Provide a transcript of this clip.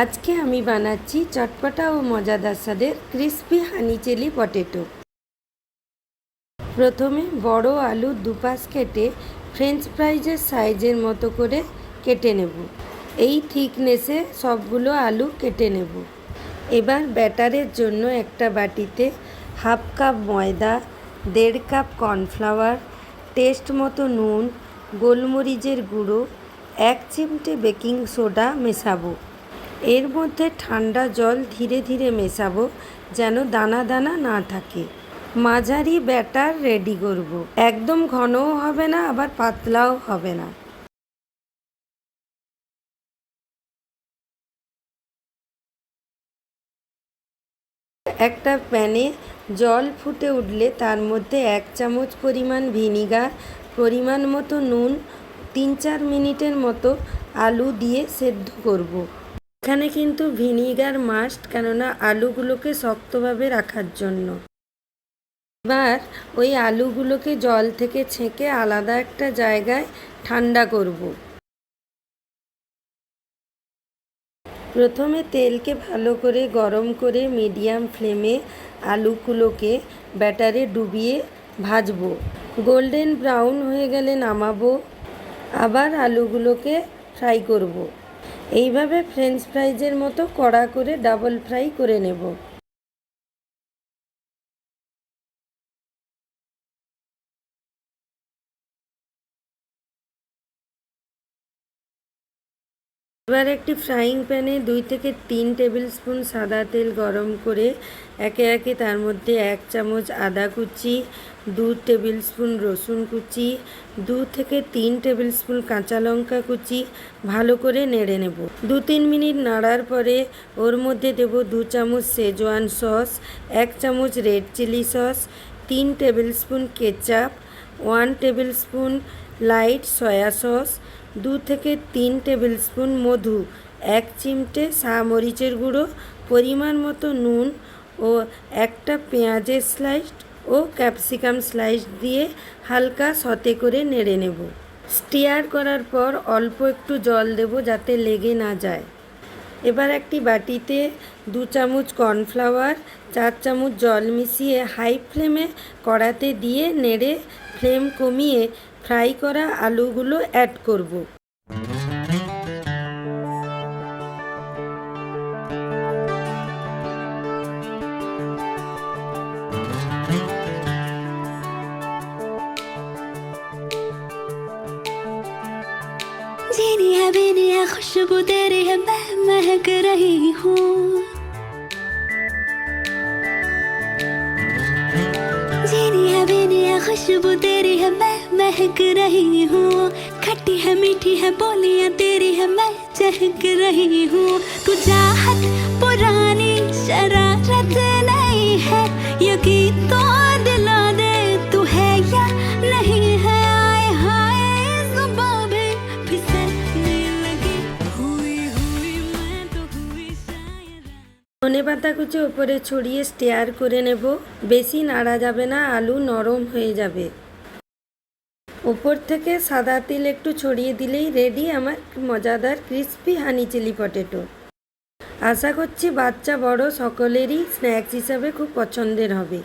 আজকে আমি বানাচ্ছি চটপটা ও মজাদার স্বাদের ক্রিসপি হানি চিলি পটেটো। প্রথমে বড় আলু দুপাশ কেটে ফ্রেঞ্চ ফ্রাইজের সাইজের মতো করে কেটে নেব। এই থিকনেসে সবগুলো আলু কেটে নেব। এবার ব্যাটারের জন্য একটা বাটিতে হাফ কাপ ময়দা, দেড় কাপ কর্নফ্লাওয়ার, টেস্ট মতো নুন, গোলমরিচের গুঁড়ো, এক চিমটে বেকিং সোডা মেশাবো। এর মধ্যে ঠান্ডা জল ধীরে ধীরে মেশাবো, যেন দানা দানা না থাকে মাঝারি ব্যাটার রেডি করব। একদম ঘনও হবে না, আবার পাতলাও হবে না একটা প্যানে জল ফুটে উঠলে তার মধ্যে এক চামচ পরিমাণ ভিনিগার, পরিমাণ মতো নুন, তিন চার মিনিটের মতো আলু দিয়ে সেদ্ধ করব। এখানে কিন্তু ভিনিগার মাস্ট কেননা আলুগুলোকে শক্তভাবে রাখার জন্য। এবার ওই আলুগুলোকে জল থেকে ছেঁকে আলাদা একটা জায়গায় ঠান্ডা করব। প্রথমে তেলকে ভালো করে গরম করে মিডিয়াম ফ্লেমে আলুগুলোকে ব্যাটারে ডুবিয়ে ভাজবো। গোল্ডেন ব্রাউন হয়ে গেলে নামাবো। আবার আলুগুলোকে ফ্রাই করব। এইভাবে ফ্রেঞ্চ ফ্রাইজের মতো কড়া করে ডাবল ফ্রাই করে নেব। এবার একটি ফ্রাইং প্যানে দুই থেকে তিন টেবিল স্পুন সাদা তেল গরম করে একে একে তার মধ্যে এক চামচ আদা কুচি, দু টেবিল স্পুন রসুন কুচি, দু থেকে তিন টেবিল স্পুন কাঁচা লঙ্কা কুচি ভালো করে নেড়ে নেব। দু তিন মিনিট নাড়ার পরে ওর মধ্যে দেব দু চামচ সেজওয়ান সস এক চামচ রেড চিলি সস তিন tablespoon ketchup one tablespoon light soya sauce, দু থেকে তিন টেবিল স্পুন মধু, এক চিমটে মরিচের গুঁড়ো, পরিমাণ মতো নুন ও একটা পেঁয়াজের স্লাইস ও ক্যাপসিকাম স্লাইস দিয়ে হালকা সতে করে নেড়ে নেব। স্টিয়ার করার পর অল্প একটু জল দেব যাতে লেগে না যায়। এবার একটি বাটিতে দু চামচ কর্নফ্লাওয়ার, চার চামচ জল মিশিয়ে হাই ফ্লেমে কড়াতে দিয়ে নেড়ে ফ্লেম কমিয়ে ফ্রাই করা আলুগুলো অ্যাড করব जीनी है बीनी है खुशबू तेरी है मैं महक रही हूँ जीनी है बीनी है खुशबू तेरी है मैं महक रही हूँ खट्टी है मीठी है बोलियां तेरी है मैं चहक रही हूँ तू चाहत पुरानी शरारत नहीं है यकीन तो दिला दे तू है या नहीं है आए हाय सुबह भी फिसलने लगी हुई हुई मैं तो हुई शायद ধনে পাতা কুচি ওপরে ছড়িয়ে স্টেয়ার করে নেব বেশি নাড়া যাবে না আলু নরম হয়ে যাবে ওপর থেকে সাদা তিল একটু ছড়িয়ে দিলেই রেডি আমার মজাদার ক্রিসপি হানি চিলি পটেটো আশা করছি বাচ্চা বড় সকলেরই স্ন্যাক্স হিসাবে খুব পছন্দের হবে।